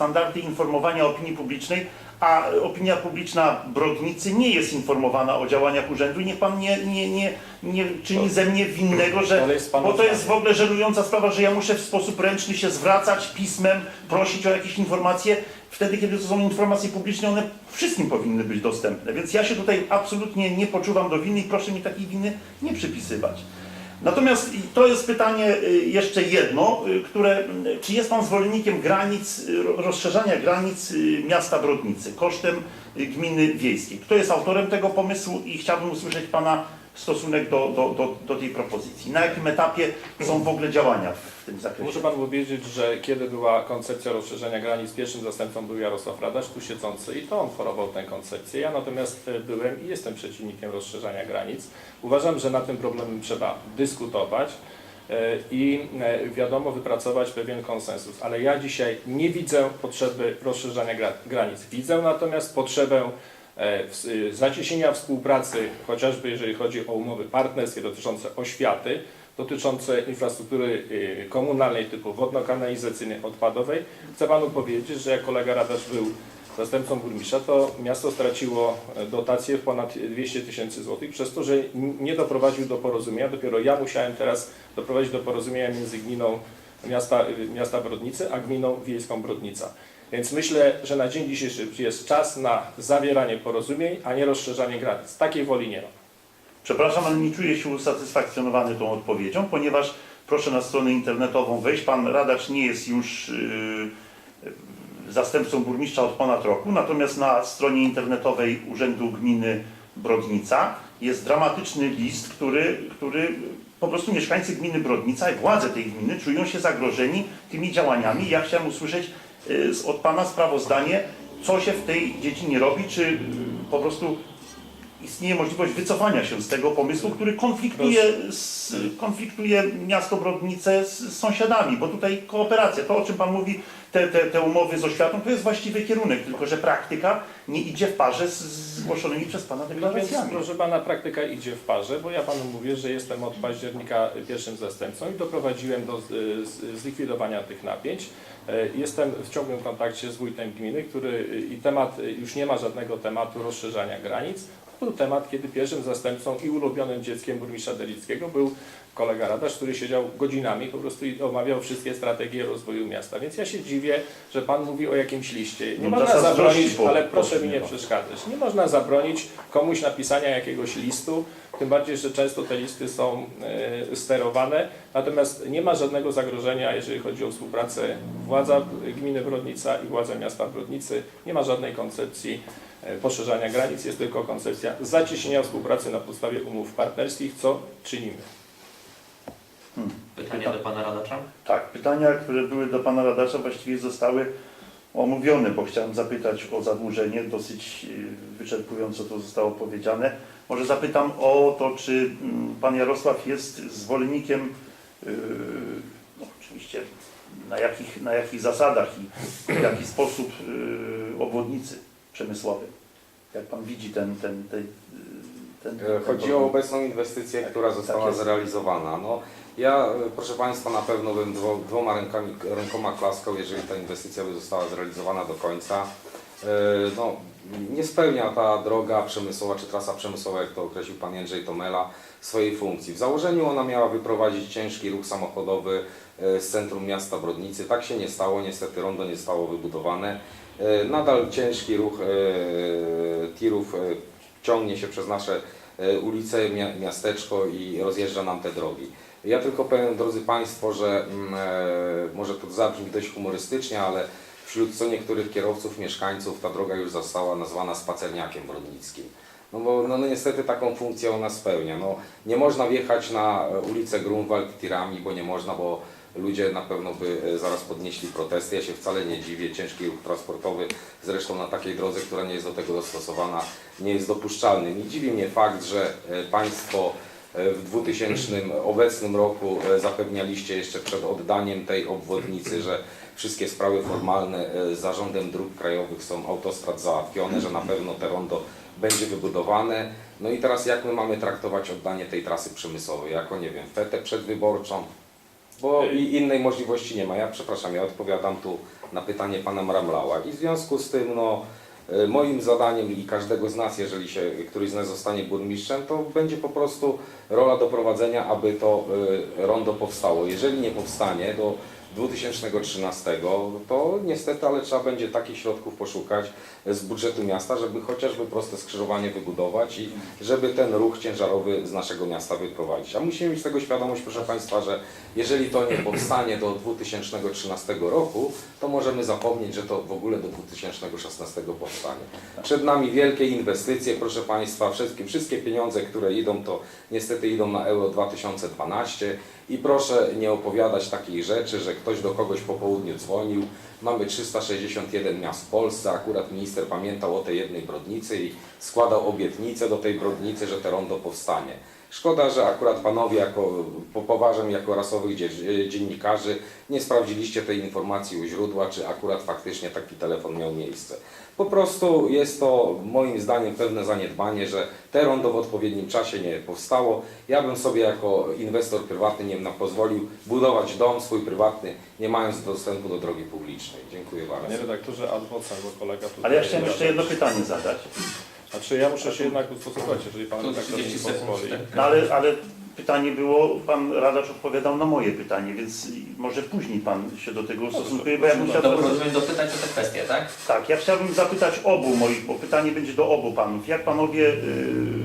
standardy informowania opinii publicznej, a opinia publiczna Brodnicy nie jest informowana o działaniach urzędu. Niech pan nie, nie, nie, nie czyni ze mnie winnego, że. Bo to jest w ogóle żenująca sprawa, że ja muszę w sposób ręczny się zwracać pismem, prosić o jakieś informacje. Wtedy, kiedy to są informacje publiczne, one wszystkim powinny być dostępne. Więc ja się tutaj absolutnie nie poczuwam do winy i proszę mi takiej winy nie przypisywać. Natomiast to jest pytanie y, jeszcze jedno, y, które, y, czy jest Pan zwolennikiem granic, ro- rozszerzania granic miasta Brodnicy kosztem gminy wiejskiej? Kto jest autorem tego pomysłu i chciałbym usłyszeć Pana stosunek do, do, do, do tej propozycji. Na jakim etapie są w ogóle działania w tym zakresie? Muszę Panu powiedzieć, że kiedy była koncepcja rozszerzenia granic, pierwszym zastępcą był Jarosław Radacz, tu siedzący i to on forował tę koncepcję. Ja natomiast e, byłem i jestem przeciwnikiem rozszerzania granic. Uważam, że nad tym problemem trzeba dyskutować e, i e, wiadomo wypracować pewien konsensus. Ale ja dzisiaj nie widzę potrzeby rozszerzania gra- granic. Widzę natomiast potrzebę zacieśnienia współpracy, chociażby jeżeli chodzi o umowy partnerskie dotyczące oświaty, dotyczące infrastruktury y, komunalnej typu wodno-kanalizacyjnej, odpadowej. Chcę Panu powiedzieć, że jak kolega Radacz był zastępcą burmistrza, to miasto straciło e, dotację w ponad 200 tysięcy złotych przez to, że nie doprowadził do porozumienia. Dopiero ja musiałem teraz doprowadzić do porozumienia między gminą miasta, y, miasta Brodnicy, a gminą wiejską Brodnica. Więc myślę, że na dzień dzisiejszy jest czas na zawieranie porozumień, a nie rozszerzanie granic. Takiej woli nie ma. Przepraszam, ale nie czuję się usatysfakcjonowany tą odpowiedzią, ponieważ proszę na stronę internetową wejść. Pan Radacz nie jest już yy, zastępcą burmistrza od ponad roku, natomiast na stronie internetowej Urzędu Gminy Brodnica jest dramatyczny list, który, który po prostu mieszkańcy gminy Brodnica i władze tej gminy czują się zagrożeni tymi działaniami. Ja chciałem usłyszeć od Pana sprawozdanie, co się w tej dziedzinie robi, czy yy, po prostu istnieje możliwość wycofania się z tego pomysłu, który konfliktuje, z, konfliktuje miasto Brodnice z, z sąsiadami, bo tutaj kooperacja, to o czym Pan mówi, te, te, te umowy z oświatą, to jest właściwy kierunek, tylko że praktyka nie idzie w parze z zgłoszonymi przez Pana No więc, deklaracjami. proszę pana, praktyka idzie w parze, bo ja panu mówię, że jestem od października pierwszym zastępcą i doprowadziłem do zlikwidowania tych napięć. E, Jestem w ciągłym kontakcie z wójtem gminy, który i temat, już nie ma żadnego tematu rozszerzania granic. Był temat, kiedy pierwszym zastępcą i ulubionym dzieckiem burmistrza Delickiego był kolega Radasz, który siedział godzinami po prostu i omawiał wszystkie strategie rozwoju miasta. Więc ja się dziwię, że pan mówi o jakimś liście. Nie No, można zabronić, po- ale proszę mi nie przeszkadzać. Nie można zabronić komuś napisania jakiegoś listu, tym bardziej, że często te listy są e, sterowane, natomiast nie ma żadnego zagrożenia, jeżeli chodzi o współpracę władza gminy Brodnica i władza miasta Brodnicy. Nie ma żadnej koncepcji poszerzania granic, jest tylko koncepcja zacieśnienia współpracy na podstawie umów partnerskich, co czynimy. Pytanie do pana Radacza? Tak, pytania, które były do Pana Radacza właściwie zostały omówione, bo chciałem zapytać o zadłużenie, dosyć y, wyczerpująco to zostało powiedziane. Może zapytam o to, czy mm, Pan Jarosław jest zwolennikiem, y, no oczywiście na jakich, na jakich zasadach i w jaki sposób obwodnicy przemysłowej. Jak Pan widzi ten, ten, ten, ten, ten E, Chodzi o obecną inwestycję, Tak, która tak została jest. zrealizowana. No, ja, e, proszę Państwa, na pewno bym dwo, dwoma rękami, rękoma klaskał, jeżeli ta inwestycja by została zrealizowana do końca. E, No, nie spełnia ta droga przemysłowa, czy trasa przemysłowa, jak to określił Pan Jędrzej Tomela, swojej funkcji. W założeniu ona miała wyprowadzić ciężki ruch samochodowy z centrum miasta Brodnicy. Tak się nie stało, niestety rondo nie zostało wybudowane. E, Nadal ciężki ruch e, tirów e, ciągnie się przez nasze ulice, mia- miasteczko i rozjeżdża nam te drogi. Ja tylko powiem, drodzy Państwo, że mm, może to zabrzmi dość humorystycznie, ale wśród co niektórych kierowców, mieszkańców ta droga już została nazwana spacerniakiem brodnickim. No bo no, no niestety taką funkcję ona spełnia. No, nie można wjechać na ulicę Grunwald tirami, bo nie można, bo ludzie na pewno by e, zaraz podnieśli protesty. Ja się wcale nie dziwię. Ciężki ruch transportowy, zresztą na takiej drodze, która nie jest do tego dostosowana, nie jest dopuszczalny. Nie dziwi mnie fakt, że e, Państwo e, w 2000 obecnym roku zapewnialiście jeszcze przed oddaniem tej obwodnicy, że wszystkie sprawy formalne z zarządem dróg krajowych są autostrad załatwione, że na pewno te rondo będzie wybudowane. No i teraz jak my mamy traktować oddanie tej trasy przemysłowej? Jako, nie wiem, fetę przedwyborczą? Bo i innej możliwości nie ma. Ja przepraszam, ja odpowiadam tu na pytanie pana Mramlała i w związku z tym no, e, moim zadaniem i każdego z nas, jeżeli się któryś z nas zostanie burmistrzem, to będzie po prostu rola doprowadzenia, aby to e, rondo powstało. Jeżeli nie powstanie do 2013, to niestety, ale trzeba będzie takich środków poszukać z budżetu miasta, żeby chociażby proste skrzyżowanie wybudować i żeby ten ruch ciężarowy z naszego miasta wyprowadzić. A musimy mieć tego świadomość, proszę Państwa, że jeżeli to nie powstanie do 2013 roku, to możemy zapomnieć, że to w ogóle do 2016 powstanie. Przed nami wielkie inwestycje, proszę Państwa, wszystkie, wszystkie pieniądze, które idą, to niestety idą na Euro 2012 i proszę nie opowiadać takich rzeczy, że ktoś do kogoś po południu dzwonił. Mamy 361 miast w Polsce, akurat minister pamiętał o tej jednej brodnicy i składał obietnicę do tej brodnicy, że te rondo powstanie. Szkoda, że akurat panowie jako, po poważem jako rasowych dzie- dziennikarzy nie sprawdziliście tej informacji u źródła, czy akurat faktycznie taki telefon miał miejsce. Po prostu jest to moim zdaniem pewne zaniedbanie, że te rondo w odpowiednim czasie nie powstało. Ja bym sobie jako inwestor prywatny nie na- pozwolił budować dom swój prywatny, nie mając dostępu do drogi publicznej. Dziękuję Panie bardzo. redaktorze, ad vocem, bo kolega tutaj... Ale ja chciałem jeszcze jedno pytanie zadać. Znaczy ja muszę się jednak ustosunkować, jeżeli pan redaktor mi 30 sekund. pozwoli. tak. No ale, ale pytanie było, pan radacz odpowiadał na moje pytanie, więc może później pan się do tego ustosunkuje, bo ja bym chciał... To rozumiem dopytać o te kwestie, tak? Tak, ja chciałbym zapytać obu moich, bo pytanie będzie do obu panów. Jak panowie y,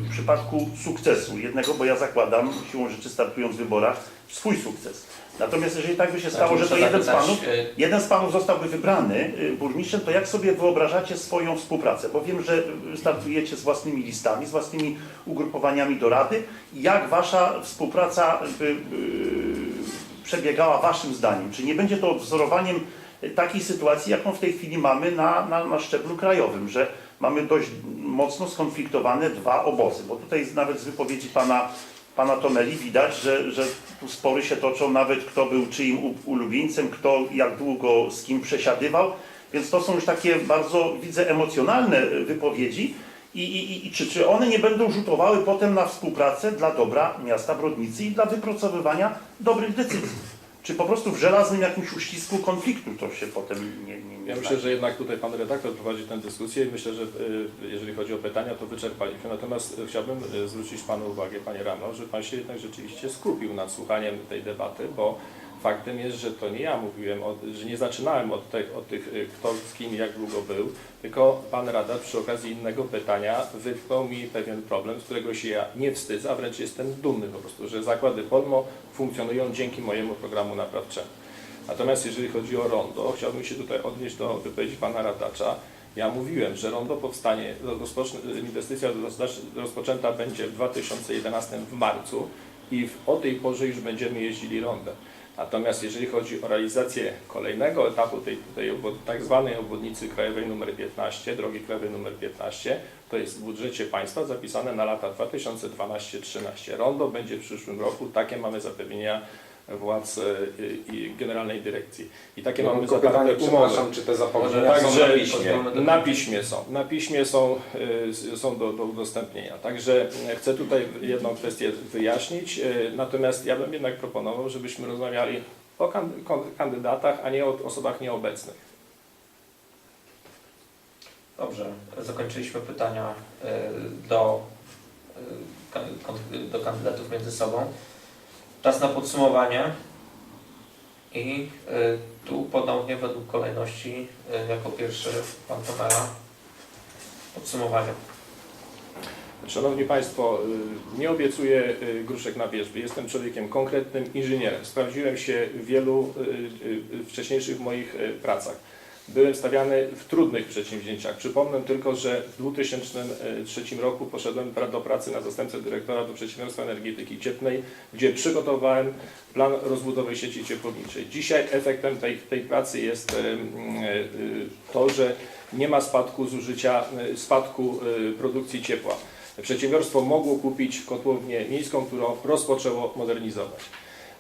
w przypadku sukcesu jednego, bo ja zakładam, siłą rzeczy startując w wyborach, swój sukces. Natomiast jeżeli tak by się stało, Znaczy, że to jeden z panów, y, jeden z panów zostałby wybrany y, burmistrzem, to jak sobie wyobrażacie swoją współpracę? Bo wiem, że startujecie z własnymi listami, z własnymi ugrupowaniami do rady. Jak wasza współpraca by, y, przebiegała waszym zdaniem? Czy nie będzie to wzorowaniem takiej sytuacji, jaką w tej chwili mamy na, na, na szczeblu krajowym, że mamy dość mocno skonfliktowane dwa obozy, bo tutaj nawet z wypowiedzi pana, pana Tomeli widać, że, że tu spory się toczą nawet kto był czyim ulubieńcem, kto jak długo z kim przesiadywał, więc to są już takie bardzo, widzę, emocjonalne y, wypowiedzi i, i, i czy, czy one nie będą rzutowały potem na współpracę dla dobra miasta Brodnicy i dla wypracowywania dobrych decyzji? Czy po prostu w żelaznym jakimś uścisku konfliktu to się potem nie, nie, nie Ja myślę, że jednak tutaj pan redaktor prowadzi tę dyskusję i myślę, że y, jeżeli chodzi o pytania, to wyczerpaliśmy. Natomiast y, chciałbym y, zwrócić panu uwagę, panie Rano, że pan się jednak rzeczywiście skupił nad słuchaniem tej debaty, bo faktem jest, że to nie ja mówiłem, że nie zaczynałem od, tych, od tych, y, kto z kim jak długo był, tylko pan Rada przy okazji innego pytania wytknął mi pewien problem, z którego się ja nie wstydzę, a wręcz jestem dumny po prostu, że zakłady Polmo funkcjonują dzięki mojemu programu naprawczemu. Natomiast jeżeli chodzi o rondo, chciałbym się tutaj odnieść do wypowiedzi pana Radacza. Ja mówiłem, że rondo powstanie, inwestycja roz- rozpoczęta będzie w 2011 w marcu i w, o tej porze już będziemy jeździli rondem. Natomiast jeżeli chodzi o realizację kolejnego etapu tej, tej tak zwanej obwodnicy krajowej nr 15, drogi krajowej nr 15, to jest w budżecie państwa zapisane na lata 2012-13. Rondo będzie w przyszłym roku, takie mamy zapewnienia władz e, i Generalnej Dyrekcji. I takie Ja mam mamy tylko pytanie, zawarte umowy. czy te zapomnienia są na piśmie? na piśmie są, na piśmie są, y, są do, do udostępnienia. Także y, chcę tutaj jedną kwestię wyjaśnić, natomiast ja bym jednak proponował, żebyśmy rozmawiali o kandydatach, a nie o osobach nieobecnych. Dobrze, zakończyliśmy pytania do, do kandydatów między sobą. Czas na podsumowanie. I y, tu ponownie według kolejności y, jako pierwszy pan Tomera. Podsumowanie. Szanowni Państwo, y, nie obiecuję y, gruszek na wierzbie. Jestem człowiekiem konkretnym, inżynierem. Sprawdziłem się w wielu y, wcześniejszych moich pracach. Byłem stawiany w trudnych przedsięwzięciach. Przypomnę tylko, że w 2003 roku poszedłem do pracy na zastępcę dyrektora do Przedsiębiorstwa Energetyki Cieplnej, gdzie przygotowałem plan rozbudowy sieci ciepłowniczej. Dzisiaj efektem tej, tej pracy jest y, y, to, że nie ma spadku zużycia, spadku produkcji ciepła. Przedsiębiorstwo mogło kupić kotłownię miejską, którą rozpoczęło modernizować.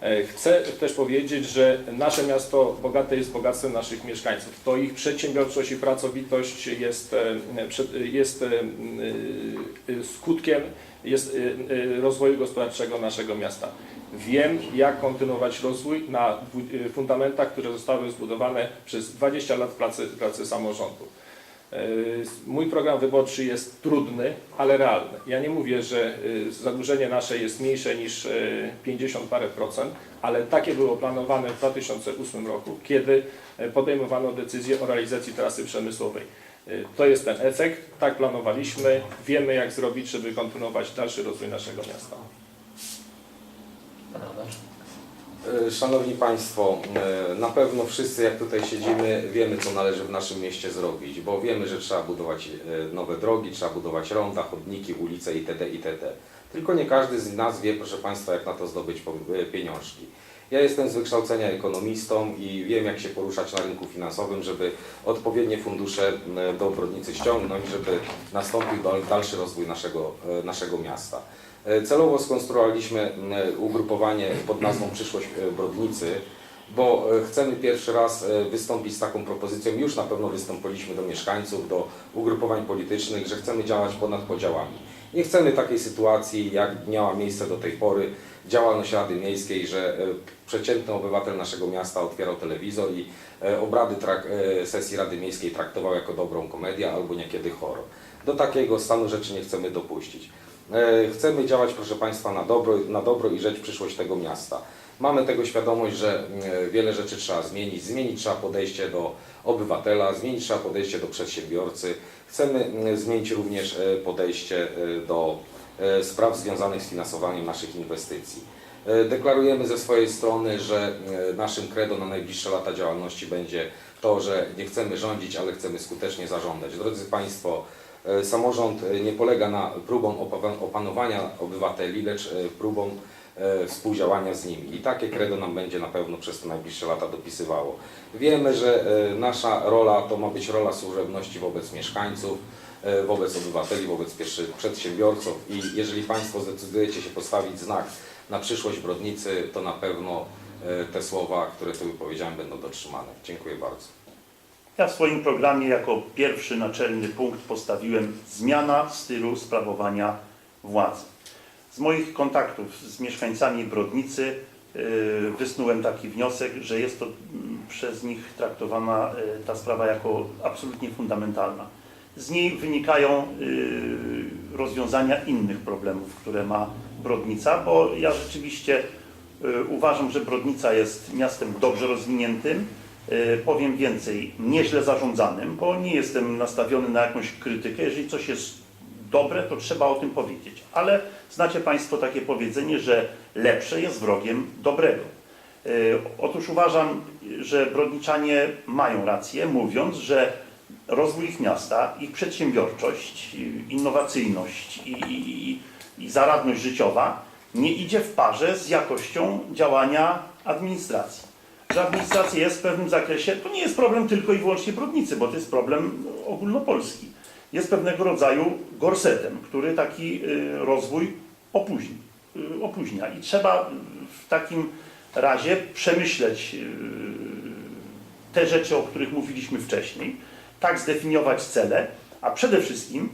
E, Chcę też powiedzieć, że nasze miasto bogate jest bogactwem naszych mieszkańców. To ich przedsiębiorczość i pracowitość jest, e, jest e, skutkiem jest rozwoju gospodarczego naszego miasta. Wiem, jak kontynuować rozwój na fundamentach, które zostały zbudowane przez 20 lat pracy, pracy samorządu. Y, Mój program wyborczy jest trudny, ale realny. Ja nie mówię, że y, zadłużenie nasze jest mniejsze niż y, 50 parę procent, ale takie było planowane w 2008 roku, kiedy podejmowano decyzję o realizacji trasy przemysłowej. To jest ten efekt, tak planowaliśmy, wiemy jak zrobić, żeby kontynuować dalszy rozwój naszego miasta. E, Szanowni Państwo, e, na pewno wszyscy jak tutaj siedzimy wiemy co należy w naszym mieście zrobić, bo wiemy, że trzeba budować e, nowe drogi, trzeba budować ronda, chodniki, ulice itd. itd. Tylko nie każdy z nas wie, proszę Państwa, jak na to zdobyć pieniążki. Ja jestem z wykształcenia ekonomistą i wiem jak się poruszać na rynku finansowym, żeby odpowiednie fundusze do obrodnicy ściągnąć, żeby nastąpił dal- dalszy rozwój naszego, e, naszego miasta. E, Celowo skonstruowaliśmy ugrupowanie pod nazwą Przyszłość e, Brodnicy, bo chcemy pierwszy raz wystąpić z taką propozycją. Już na pewno wystąpiliśmy do mieszkańców, do ugrupowań politycznych, że chcemy działać ponad podziałami. Nie chcemy takiej sytuacji, jak miała miejsce do tej pory działalność Rady Miejskiej, że e, przeciętny obywatel naszego miasta otwierał telewizor i e, obrady e, sesji Rady Miejskiej traktował jako dobrą komedię albo niekiedy horror. Do takiego stanu rzeczy nie chcemy dopuścić. Chcemy działać, proszę Państwa, na dobro, na dobro i rzecz przyszłość tego miasta. Mamy tego świadomość, że e, wiele rzeczy trzeba zmienić. Zmienić trzeba podejście do obywatela, zmienić trzeba podejście do przedsiębiorcy. Chcemy m, zmienić również e, podejście e, do e, spraw związanych z finansowaniem naszych inwestycji. Deklarujemy ze swojej strony, że naszym credo na najbliższe lata działalności będzie to, że nie chcemy rządzić, ale chcemy skutecznie zarządzać. Drodzy Państwo, samorząd nie polega na opawa- opanowania obywateli, lecz próbom e, współdziałania z nimi. I takie credo nam będzie na pewno przez te najbliższe lata dopisywało. Wiemy, że e, nasza rola to ma być rola służebności wobec mieszkańców, e, wobec obywateli, wobec pierwszych przedsiębiorców i jeżeli Państwo zdecydujecie się postawić znak na przyszłość Brodnicy, to na pewno e, te słowa, które tu powiedziałem, będą dotrzymane. Dziękuję bardzo. Ja w swoim programie jako pierwszy naczelny punkt postawiłem zmiana stylu sprawowania władzy. Z moich kontaktów z mieszkańcami Brodnicy yy, wysnułem taki wniosek, że jest to mm, przez nich traktowana yy, ta sprawa jako absolutnie fundamentalna. Z niej wynikają yy, rozwiązania innych problemów, które ma Brodnica, bo ja rzeczywiście uważam, że Brodnica jest miastem dobrze rozwiniętym, Powiem więcej, nieźle zarządzanym, bo nie jestem nastawiony na jakąś krytykę. Jeżeli coś jest dobre, to trzeba o tym powiedzieć. Ale znacie Państwo takie powiedzenie, że lepsze jest wrogiem dobrego. E, Otóż uważam, że Brodniczanie mają rację, mówiąc, że rozwój ich miasta, ich przedsiębiorczość, innowacyjność i, i, i zaradność życiowa nie idzie w parze z jakością działania administracji że administracja jest w pewnym zakresie, to nie jest problem tylko i wyłącznie Brodnicy, bo to jest problem ogólnopolski. Jest pewnego rodzaju gorsetem, który taki y, rozwój opóźni, y, opóźnia. I trzeba w takim razie przemyśleć y, te rzeczy, o których mówiliśmy wcześniej, tak zdefiniować cele, a przede wszystkim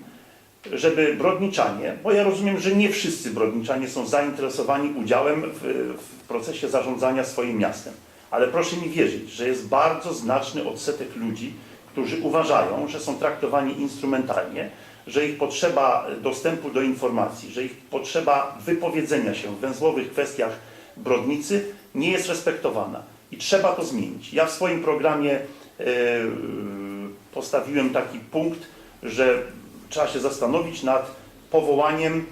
żeby brodniczanie, bo ja rozumiem, że nie wszyscy brodniczanie są zainteresowani udziałem w, w procesie zarządzania swoim miastem. Ale proszę mi wierzyć, że jest bardzo znaczny odsetek ludzi, którzy uważają, że są traktowani instrumentalnie, że ich potrzeba dostępu do informacji, że ich potrzeba wypowiedzenia się w węzłowych kwestiach brodnicy nie jest respektowana. I trzeba to zmienić. Ja w swoim programie e, postawiłem taki punkt, że trzeba się zastanowić nad powołaniem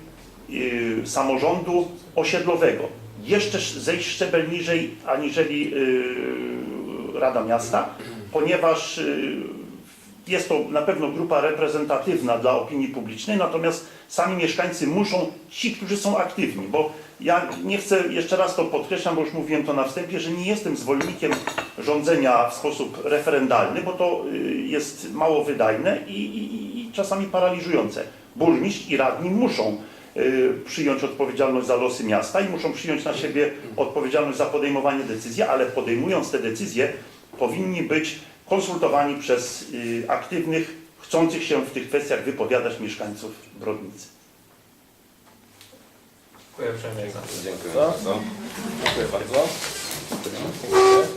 y, samorządu osiedlowego. Jeszcze sz- zejść szczebel niżej aniżeli y, Rada Miasta, ponieważ y, jest to na pewno grupa reprezentatywna dla opinii publicznej, natomiast sami mieszkańcy muszą, ci, którzy są aktywni, bo ja nie chcę, jeszcze raz to podkreślam, bo już mówiłem to na wstępie, że nie jestem zwolennikiem rządzenia w sposób referendalny, bo to y, jest mało wydajne i, i, i czasami paraliżujące. Burmistrz i radni muszą y, przyjąć odpowiedzialność za losy miasta i muszą przyjąć na siebie odpowiedzialność za podejmowanie decyzji, ale podejmując te decyzje powinni być konsultowani przez y, aktywnych, chcących się w tych kwestiach wypowiadać mieszkańców Brodnicy. Dziękuję uprzejmie Dziękuję bardzo. Dziękuję bardzo. Dziękuję.